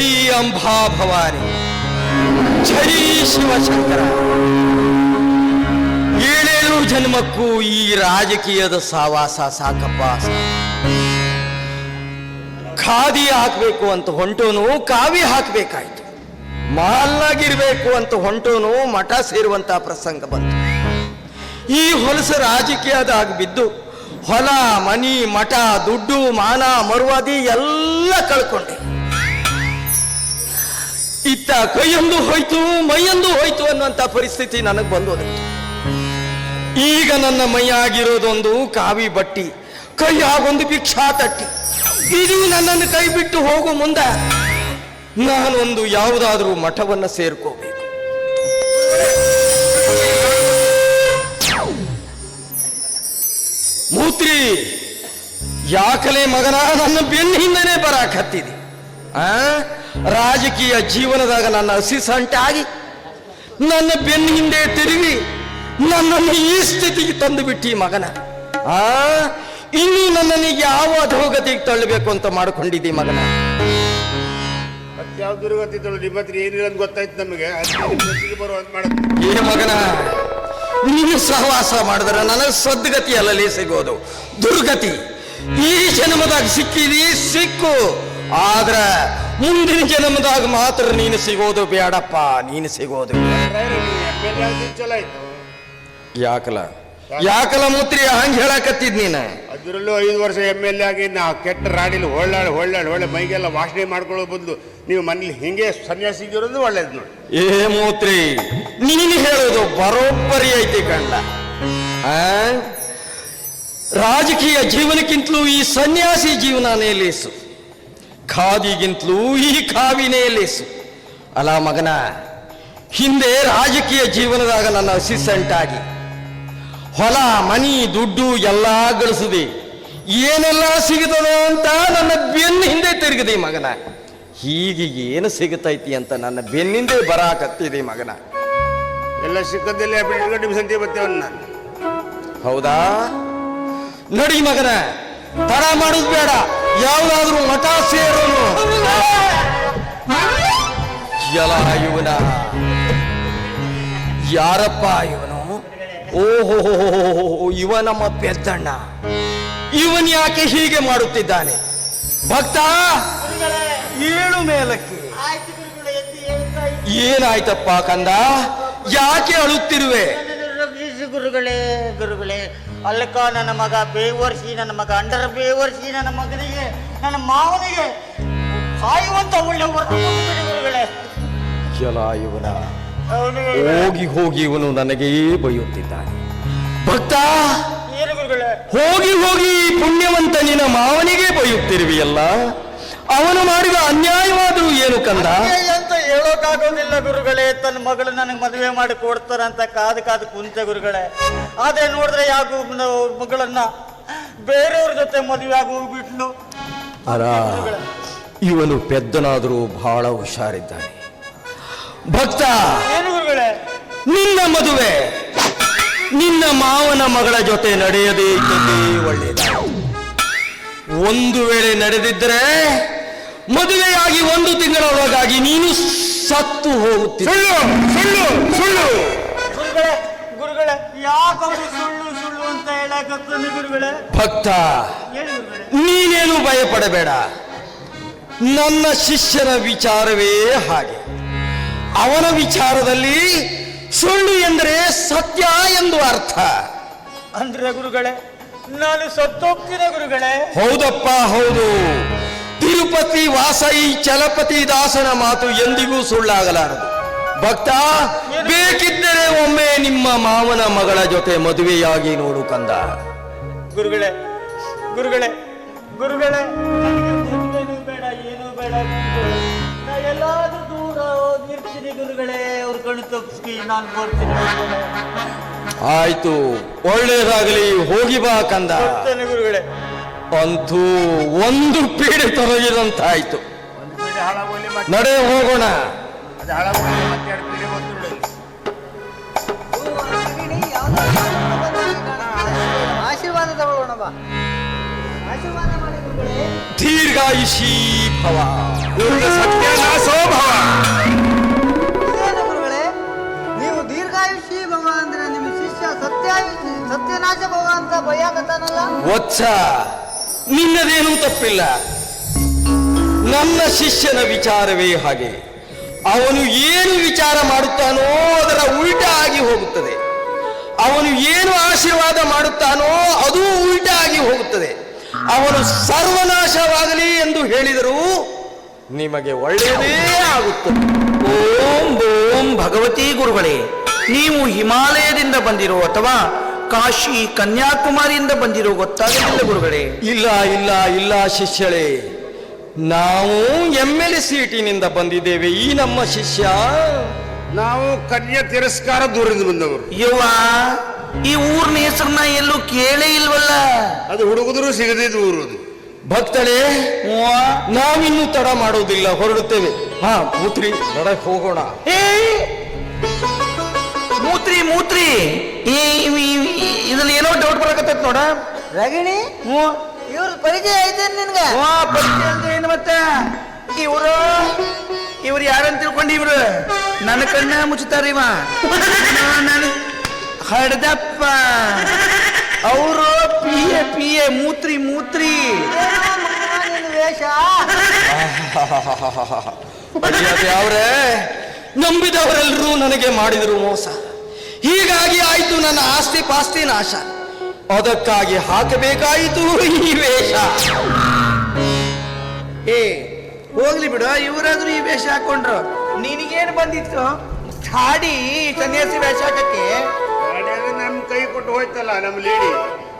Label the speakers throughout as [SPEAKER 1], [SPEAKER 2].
[SPEAKER 1] ಜೈ ಅಂಬಾ ಭವಾನಿ ಜೈ ಶಿವಶಂಕರ ಏಳೇಳು ಜನ್ಮಕ್ಕೂ ಈ ರಾಜಕೀಯದ ಸಾವಾಸ ಸಾಕಪ್ಪ. ಖಾದಿ ಹಾಕಬೇಕು ಅಂತ ಹೊಂಟೋನು ಕಾವಿ ಹಾಕಬೇಕಾಯ್ತು. ಮಹಲ್ನಾಗಿರ್ಬೇಕು ಅಂತ ಹೊಂಟೋನು, ಮಠ ಸೇರುವಂತ ಪ್ರಸಂಗ ಬಂತು. ಈ ಹೊಲಸು ರಾಜಕೀಯದಾಗ ಬಿದ್ದು ಹೊಲ, ಮನಿ, ಮಠ, ದುಡ್ಡು, ಮಾನ, ಮರುವಾದಿ ಎಲ್ಲ ಕಳ್ಕೊಂಡೆ. ಇತ್ತ ಕೈಯೊಂದು ಹೋಯ್ತು, ಮೈಯೊಂದು ಹೋಯ್ತು ಅನ್ನುವಂತ ಪರಿಸ್ಥಿತಿ ನನಗೆ ಬಂದೋದು. ಈಗ ನನ್ನ ಮೈಯಾಗಿರೋದೊಂದು ಕಾವಿ ಬಟ್ಟಿ ಕೈಯಾಗೊಂದು ಭಿಕ್ಷಾ ತಟ್ಟಿ. ಇದು ನನ್ನನ್ನು ಕೈ ಬಿಟ್ಟು ಹೋಗು ಮುಂದೆ ನಾನೊಂದು ಯಾವುದಾದ್ರೂ ಮಠವನ್ನ ಸೇರ್ಕೋಬೇಕು. ಮೂತ್ರಿ, ಯಾಕಲೆ ಮಗನ ನನ್ನ ಬೆನ್ನ ಹಿಂದನೆ ಬರಾಕ್ ಹತ್ತಿದೆ ಆ? ರಾಜಕೀಯ ಜೀವನದಾಗ ನನ್ನ ಹಸಿ ಸಂಟಾಗಿ ನನ್ನ ಬೆನ್ನ ಹಿಂದೆ ತಿರುಗಿ ನನ್ನನ್ನು ಈ ಸ್ಥಿತಿಗೆ ತಂದು ಬಿಟ್ಟಿ ಮಗನ. ಆ ಇನ್ನು ನನ್ನನ್ನು ಯಾವ ಅಧೋಗತಿಗೆ ತಳ್ಳಬೇಕು ಅಂತ ಮಾಡ್ಕೊಂಡಿದ್ದಿ ಮಗನ.
[SPEAKER 2] ಯಾವ ದುರ್ಗತಿ ಏನಿಲ್ಲ ಅಂತ ಗೊತ್ತಾಯ್ತು ನಮಗೆ? ಬರುವಂತ
[SPEAKER 1] ಏ ಮಗನ ನೀನು ಸಹವಾಸ ಮಾಡಿದ್ರೆ ನನಗೆ ಸದ್ಗತಿ ಅಲ್ಲಲ್ಲಿ ಸಿಗೋದು. ದುರ್ಗತಿ ಈ ಜನ್ಮದಾಗ ಸಿಕ್ಕಿದಿ ಸಿಕ್ಕು. ಆದ್ರ ಮುಂದಿನ ಜನ್ಮದಾಗ ಮಾತ್ರ ನೀನು ಸಿಗೋದು ಬೇಡಪ್ಪ ನೀನು ಸಿಗೋದು
[SPEAKER 2] ಚಲೋ ಆಯ್ತು
[SPEAKER 1] ಯಾಕಲ? ಯಾಕಲ ಮುತ್ರಿ ಹಂಗ ಹೇಳಕತ್ತಿದ್ ನೀನ?
[SPEAKER 2] ಅದರಲ್ಲೂ ಐದು ವರ್ಷ ಎಂ ಎಲ್ ಎ ಆಗಿ ನಾ ಕೆಟ್ಟ ರಾಡಿಲಿ ಹೊಳ್ಳಾಡಿ ಹೊಳ್ಳಾಡಿ ಒಳ್ಳೆ ಮೈಗೆಲ್ಲ ವಾಸನೆ ಮಾಡ್ಕೊಳ್ಳೋ ಬದಲು ನೀವು ಮನೇಲಿ ಹಿಂಗೆ ಸನ್ಯಾಸಿಗಿರೋದು ಒಳ್ಳೇದು ನೋಡಿ.
[SPEAKER 1] ಏ ಮೂತ್ರಿ ನೀನು ಹೇಳೋದು ಬರೋಬ್ಬರಿ ಐತಿ ಕಂಡ. ಆ? ರಾಜಕೀಯ ಜೀವನಕ್ಕಿಂತಲೂ ಈ ಸನ್ಯಾಸಿ ಜೀವನನೇ ಲೇಸು ಖಾದಿಗಿಂತಲೂ ಈ ಕಾವಿನೇ ಲೇಸು ಅಲ್ಲ ಮಗನ ಹಿಂದೆ ರಾಜಕೀಯ ಜೀವನದಾಗ ನನ್ನ ಅಸಿಸ್ಟೆಂಟ್ ಆಗಿ ಹೊಲ ಮನಿ ದುಡ್ಡು ಎಲ್ಲ ಗಳಿಸಿದೆ. ಏನೆಲ್ಲ ಸಿಗುತ್ತದೋ ಅಂತ ನನ್ನ ಬೆನ್ನ ಹಿಂದೆ ತಿರುಗಿದೆ ಮಗನ. ಹೀಗೆ ಏನು ಸಿಗುತ್ತೈತಿ ಅಂತ ನನ್ನ ಬೆನ್ನಿಂದೆ ಬರಾಕತ್ತಿದೆ ಮಗನ.
[SPEAKER 2] ಎಲ್ಲ ಸಿಕ್ಕದಲ್ಲಿ ಬರ್ತೇವನ್ನ ನಾನು.
[SPEAKER 1] ಹೌದಾ? ನಡಿ ಮಗನ. ತಡ ಮಾಡುದು ಬೇಡ. ಯಾವ್ದಾದ್ರೂ ಮಠ ಸೇರೋನು. ಎಲ ಇವನ. ಯಾರಪ್ಪ ಇವನು? ಓಹೋ ಇವ ನಮ್ಮ ಪೆದ್ದಣ್ಣ. ಇವನ್ ಯಾಕೆ ಹೀಗೆ ಮಾಡುತ್ತಿದ್ದಾನೆ? ಭಕ್ತ, ಏಳು ಮೇಲಕ್ಕೆ. ಏನಾಯ್ತಪ್ಪ ಕಂದ? ಯಾಕೆ ಅಳುತ್ತಿರುವೆ?
[SPEAKER 3] ಗುರುಗಳೇ ಗುರುಗಳೇ ಅಲ್ಲಕ್ಕ ನನ್ನ ಮಗ ಬೇವರ್ಸಿ ನನ್ನ ಮಗ ಅಂಡರ್ ಬೇವರ್ಸಿ ನನ್ನ ಮಗನಿಗೆ ನನ್ನ ಮಾವನಿಗೆ ಕಾಯುವಂತ ಒಳ್ಳೆ
[SPEAKER 1] ಇವನ ಹೋಗಿ ಹೋಗಿ ಇವನು ನನಗೇ ಬೈಯುತ್ತಿದ್ದಾನೆ. ಭಕ್ತ! ಹೋಗಿ ಹೋಗಿ ಪುಣ್ಯವಂತ ನಿನ್ನ ಮಾವನಿಗೆ ಬೈಯುತ್ತಿರುವಿಯಲ್ಲ. ಅವನು ಮಾಡಿದ ಅನ್ಯಾಯವಾದರೂ ಏನು ಕಂದ?
[SPEAKER 3] ಹೇಳೋಕ್ಕಾಗೋದಿಲ್ಲ ಗುರುಗಳೇ ತನ್ನ ಮಗಳು ನನಗೆ ಮದುವೆ ಮಾಡಿ ಕೊಡ್ತಾರಂತ ಕಾದು ಕಾದು ಕುಂತ ಗುರುಗಳೇ. ಆದ್ರೆ ನೋಡಿದ್ರೆ ಯಾಕೆ ಮಗಳನ್ನ ಬೇರೆಯವ್ರ ಜೊತೆ ಮದುವೆ ಆಗೋಗ್ಬಿಟ್ಲು.
[SPEAKER 1] ಅರ ಇವನು ಪೆದ್ದನಾದರೂ ಬಹಳ ಹುಷಾರಿದ್ದಾನೆ. ಭಕ್ತ!
[SPEAKER 3] ಏನು ಗುರುಗಳೇ?
[SPEAKER 1] ನಿನ್ನ ಮದುವೆ ನಿನ್ನ ಮಾವನ ಮಗಳ ಜೊತೆ ನಡೆಯದೇ ಇದ್ದದ್ದೇ ಒಳ್ಳೆಯದು ಒಂದು ವೇಳೆ ನಡೆದಿದ್ದರೆ ಮದುವೆಯಾಗಿ ಒಂದು ತಿಂಗಳೊಳಗಾಗಿ ನೀನು ಸತ್ತು ಹೋಗುತ್ತಿ.
[SPEAKER 2] ಸುಳ್ಳು ಸುಳ್ಳು ಸುಳ್ಳು.
[SPEAKER 3] ಗುರುಗಳೇ ಗುರುಗಳೇ ಯಾಕವರು ಸುಳ್ಳು ಸುಳ್ಳು ಅಂತ ಹೇಳಕತ್ತಾನೆ ಗುರುಗಳೇ?
[SPEAKER 1] ಭಕ್ತ
[SPEAKER 3] ಹೇಳಿ ಗುರುಗಳೇ.
[SPEAKER 1] ನೀನೇನು ಭಯಪಡಬೇಡ. ನನ್ನ ಶಿಷ್ಯನ ವಿಚಾರವೇ ಹಾಗೆ. ಅವನ ವಿಚಾರದಲ್ಲಿ ಸುಳ್ಳು ಎಂದರೆ ಸತ್ಯ ಎಂದು ಅರ್ಥ.
[SPEAKER 3] ಅಂದ್ರೆ ಗುರುಗಳೇ ನಾನು ಸತ್ತೋಗ್ತೀನಿ ಗುರುಗಳೇ.
[SPEAKER 1] ಹೌದಪ್ಪ ಹೌದು. ತಿರುಪತಿ ವಾಸ ಈ ಚಲಪತಿ ದಾಸನ ಮಾತು ಎಂದಿಗೂ ಸುಳ್ಳಾಗಲಾರದು. ಭಕ್ತ ಬೇಕಿದ್ದರೆ ಒಮ್ಮೆ ನಿಮ್ಮ ಮಾವನ ಮಗಳ ಜೊತೆ ಮದುವೆಯಾಗಿ ನೋಡು ಕಂದ.
[SPEAKER 3] ಗುರುಗಳೇ ಗುರುಗಳೇ ಗುರುಗಳೇ ಬೇಡ ಏನು ಬೇಡ ಎಲ್ಲಾದ್ರೂ ದೂರ ಹೋಗಿರ್ತೀನಿ ಗುರುಗಳೇ ಅವ್ರ ಕಣ್ಣು ತಪ್ಪಿಸಿ ನಾನು ಬರ್ತೀನಿ
[SPEAKER 1] ಆಯ್ತು ಒಳ್ಳೇದಾಗಲಿ ಹೋಗಿ ಬಾ ಕಂದ.
[SPEAKER 3] ಗುರುಗಳೇ.
[SPEAKER 1] ಅಂತೂ ಒಂದು ಪೀಡೆ ತೊಲಗಿದಂತಾಯ್ತು
[SPEAKER 2] ಮತ್ತೆ
[SPEAKER 1] ನಡೆ ಹೋಗೋಣ.
[SPEAKER 4] ಆಶೀರ್ವಾದ ತಗೊಳ್ಳೋಣ ಆಶೀರ್ವಾದ
[SPEAKER 1] ದೀರ್ಘಾಯುಷಿ ಭವ
[SPEAKER 2] ಸತ್ಯನಾಶೋ ಭವ
[SPEAKER 4] ನೀವು ದೀರ್ಘಾಯುಷಿ ಭವ ಅಂದ್ರೆ ನಿಮ್ಮ ಶಿಷ್ಯ ಸತ್ಯಾಯುಷಿ ಸತ್ಯನಾಶ ಭವ ಅಂತ ಭಯ ಆಗತ್ತಾನಲ್ಲ
[SPEAKER 1] ವತ್ಸ. ನಿನ್ನದೇನೂ ತಪ್ಪಿಲ್ಲ. ನನ್ನ ಶಿಷ್ಯನ ವಿಚಾರವೇ ಹಾಗೆ. ಅವನು ಏನು ವಿಚಾರ ಮಾಡುತ್ತಾನೋ ಅದರ ಉಲ್ಟ ಆಗಿ ಹೋಗುತ್ತದೆ. ಅವನು ಏನು ಆಶೀರ್ವಾದ ಮಾಡುತ್ತಾನೋ ಅದು ಉಲ್ಟ ಆಗಿ ಹೋಗುತ್ತದೆ. ಅವನು ಸರ್ವನಾಶವಾಗಲಿ ಎಂದು ಹೇಳಿದರು ನಿಮಗೆ ಒಳ್ಳೆಯದೇ ಆಗುತ್ತದೆ.
[SPEAKER 5] ಓಂ ಓಂ ಭಗವತಿ ಗುರುಗಳೇ, ನೀವು ಹಿಮಾಲಯದಿಂದ ಬಂದಿರೋ ಅಥವಾ ಕಾಶಿ ಕನ್ಯಾಕುಮಾರಿಯಿಂದ ಬಂದಿರೋ ಗೊತ್ತಾಗಲಿಲ್ಲ ಗುರುಗಳೇ.
[SPEAKER 1] ಇಲ್ಲ ಇಲ್ಲ ಇಲ್ಲ ಶಿಷ್ಯಳೇ. ನಾವು ಎಂ ಎಲ್ ಸೀಟಿನಿಂದ ಬಂದಿದ್ದೇವೆ. ಈ ನಮ್ಮ ಶಿಷ್ಯ
[SPEAKER 2] ನಾವು ಕನ್ಯಾ ತಿರಸ್ಕಾರ ದೂರದಿಂದ ಬಂದವರು.
[SPEAKER 5] ಯುವ ಈ ಊರಿನ ಹೆಸರನ್ನ ಎಲ್ಲೂ ಕೇಳೇ ಇಲ್ವಲ್ಲ?
[SPEAKER 2] ಅದು ಹುಡುಗದ್ರು ಸಿಗದಿದ್ದು ಊರು ಅದು.
[SPEAKER 1] ಭಕ್ತಳೇ ನಾವಿನ್ನೂ ತಡ ಮಾಡೋದಿಲ್ಲ ಹೊರಡುತ್ತೇವೆ. ಹಾ ಮೂತ್ರಿ ನಡೆ ಹೋಗೋಣ.
[SPEAKER 5] ಏ ಮೂತ್ರಿ ಮೂತ್ರಿ. ಈ ಬರಕತ್ತೈತ್ ನೋಡ.
[SPEAKER 4] ರಗಿಣಿ
[SPEAKER 5] ಹ್ಞೂ.
[SPEAKER 4] ಇವ್ರ ಪರಿಚಯ ಐತೇನ್ ನಿನ್ಗ?
[SPEAKER 5] ವಾ ಪರಿಚಯ ಅಂತ ಏನು ಮತ್ತೆ? ಇವರು ಇವ್ರು ಯಾರಂತ ತಿಳ್ಕೊಂಡು ಇವ್ರು? ನನ್ನ ಕಣ್ಣ ಮುಚ್ಚುತ್ತಾರ ನಾನು ಹಡ್ದಪ್ಪ. ಅವರು ಪಿ ಎ ಪಿ ಎ ಮೂತ್ರಿ ಮೂತ್ರಿ
[SPEAKER 4] ವೇಷ?
[SPEAKER 1] ಅವರೇ ನಂಬಿದವರೆಲ್ಲರೂ ನನಗೆ ಮಾಡಿದರು ಮೋಸ. ಹೀಗಾಗಿ ಆಯಿತು ನನ್ನ ಆಸ್ತಿ ಪಾಸ್ತಿ ನಾಶ ಅದಕ್ಕಾಗಿ ಹಾಕಬೇಕಾಯಿತು ಈ ವೇಷ.
[SPEAKER 5] ಏ ಹೋಗ್ಲಿ ಬಿಡು ಇವರಾದ್ರೂ ಈ ವೇಷ ಹಾಕೊಂಡ್ರು. ನಿನಗೇನು ಬಂದಿತ್ತು? ಹಾಡಿ ಸನ್ಯಾಸಿ ವೇಷ ಹಾಕಕ್ಕೆ?
[SPEAKER 2] ನಮ್ ನಮ್ಮ ಕೈ ಕೊಟ್ಟು ಹೋಯ್ತಲ್ಲ ನಮ್ಮ ಲೇಡಿ.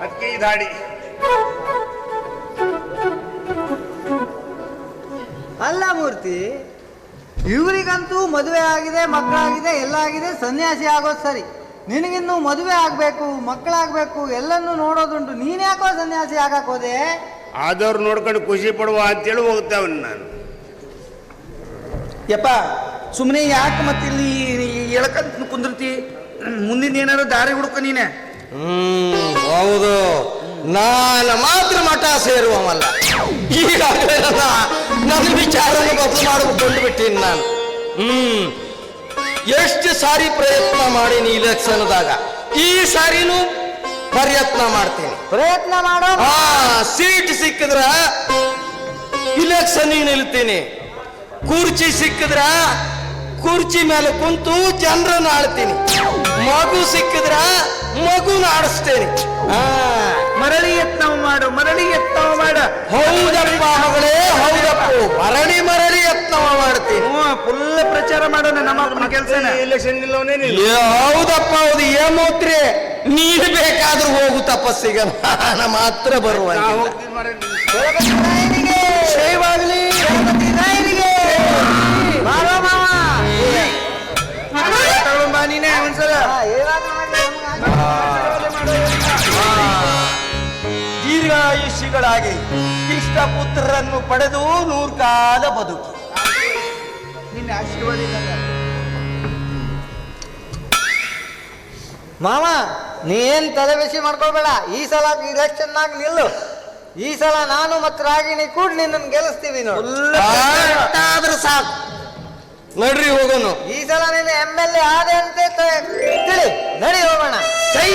[SPEAKER 2] ಅದಕ್ಕೆ ಈ ದಾಡಿ.
[SPEAKER 4] ಅಲ್ಲ ಮೂರ್ತಿ ಇವರಿಗಂತೂ ಮದುವೆ ಆಗಿದೆ ಮಕ್ಕಳಾಗಿದೆ ಎಲ್ಲ ಆಗಿದೆ ಸನ್ಯಾಸಿ ಆಗೋದು ಸರಿ. ನಿನಗಿನ್ನೂ ಮದುವೆ ಆಗಬೇಕು ಮಕ್ಕಳಾಗಬೇಕು ಎಲ್ಲನೂ ನೋಡೋದುಂಟು. ನೀನ್ ಯಾಕೋ ಸನ್ಯಾಸಿ ಆಗಕ್ ಹೋದೆ?
[SPEAKER 2] ಆದವ್ರು ನೋಡ್ಕೊಂಡು ಖುಷಿ ಪಡುವ ಅಂತೇಳಿ ಹೋಗ್ತಾವನ್ ನಾನು.
[SPEAKER 5] ಯಪ್ಪ ಸುಮ್ಮನೆ ಯಾಕೆ ಮತ್ತೆ ಇಲ್ಲಿ ಎಳ್ಕಂತ ಕುಂದಿರ್ತಿ? ಮುಂದಿನ ಏನಾದ್ರು ದಾರಿ ಹುಡುಕ ನೀನೆ.
[SPEAKER 1] ಹ್ಮ್ ಹೌದು. ನಾನು ಮಾತ್ರ ಮಠ ಸೇರುವವಲ್ಲ. ಈಗಾಗಲೇ ನನ್ನ ನನ್ನ ವಿಚಾರನ ಬದಲು ಮಾಡಿಕೊಂಡು ಬಿಟ್ಟೀನಿ ನಾನು. ಹ್ಮ್ ಎಷ್ಟು ಸಾರಿ ಪ್ರಯತ್ನ ಮಾಡೀನಿ ಇಲೆಕ್ಷನ್ದಾಗ? ಈ ಸಾರಿನೂ ಪ್ರಯತ್ನ ಮಾಡ್ತೀನಿ.
[SPEAKER 4] ಪ್ರಯತ್ನ ಮಾಡೋ
[SPEAKER 1] ಆ ಸೀಟ್ ಸಿಕ್ಕಿದ್ರ ಇಲೆಕ್ಷನ್ ನಿಲ್ತೀನಿ. ಕುರ್ಚಿ ಸಿಕ್ಕಿದ್ರ ಕುರ್ಚಿ ಮೇಲೆ ಕುಂತು ಜನರನ್ನ ಆಡ್ತೀನಿ ಮಗು ಸಿಕ್ಕಿದ್ರ ಮಗುನ ಆಡಿಸ್ತೇನೆ. ಆ.
[SPEAKER 5] ಮರಳಿ ಯತ್ನ ಮಾಡು ಮರಳಿ ಯತ್ನ ಮಾಡ.
[SPEAKER 1] ಹೌದಪ್ಪ ಮಗಳೇ ಹೌದಪ್ಪ. ಮರಳಿ ಮರಳಿ ಯತ್ನ ಮಾಡ್ತೀನಿ.
[SPEAKER 5] ಫುಲ್ ಪ್ರಚಾರ ಮಾಡೋಣ ನಮ್ಮ ಅಪ್ಪನ ಕೆಲಸನ.
[SPEAKER 2] ಎಲೆಕ್ಷನ್
[SPEAKER 1] ಹೌದಪ್ಪ ಹೌದು. ಏಮೂತ್ರಿ ನೀನು ಬೇಕಾದ್ರೂ ಹೋಗು ತಪಸ್ಸಿಗೆ. ನಾನು ಮಾತ್ರ
[SPEAKER 5] ಬರುವ ನೀನೆ ಒಂದ್ಸಲ.
[SPEAKER 1] ದೀರ್ಘಾಯುಷಿಗಳಾಗಿ ಇಷ್ಟ ಪುತ್ರರನ್ನು ಪಡೆದು ನೂರ್ಕಾಲ ಬದುಕಿ.
[SPEAKER 5] ಆಶೀರ್ವಾದ.
[SPEAKER 4] ಮಾವ ನೀನ್ ತಲೆ ಬಿಸಿ ಮಾಡ್ಕೊಳ್ಬೇಡ ಈ ಸಲ ಇಲೆಕ್ಷನ್ ಆಗಿ ನಿಲ್ಲು. ಈ ಸಲ ನಾನು ಮತ್ತು ರಾಗಿಣಿ ಕೂಡ ನಿನ್ನನ್ನು ಗೆಲ್ಲಿಸ್ತೀವಿ ನೋಡು.
[SPEAKER 1] ಆದ್ರೆ ಸಾಕು. ನಡ್ರಿ ಹೋಗೋನು.
[SPEAKER 4] ಈ ಸಲ ನೀನು ಎಂ ಎಲ್ ಎ ಆದೆ ಅಂತ ತಿಳಿ. ನಡಿ ಹೋಗೋಣ.
[SPEAKER 5] ಜೈ!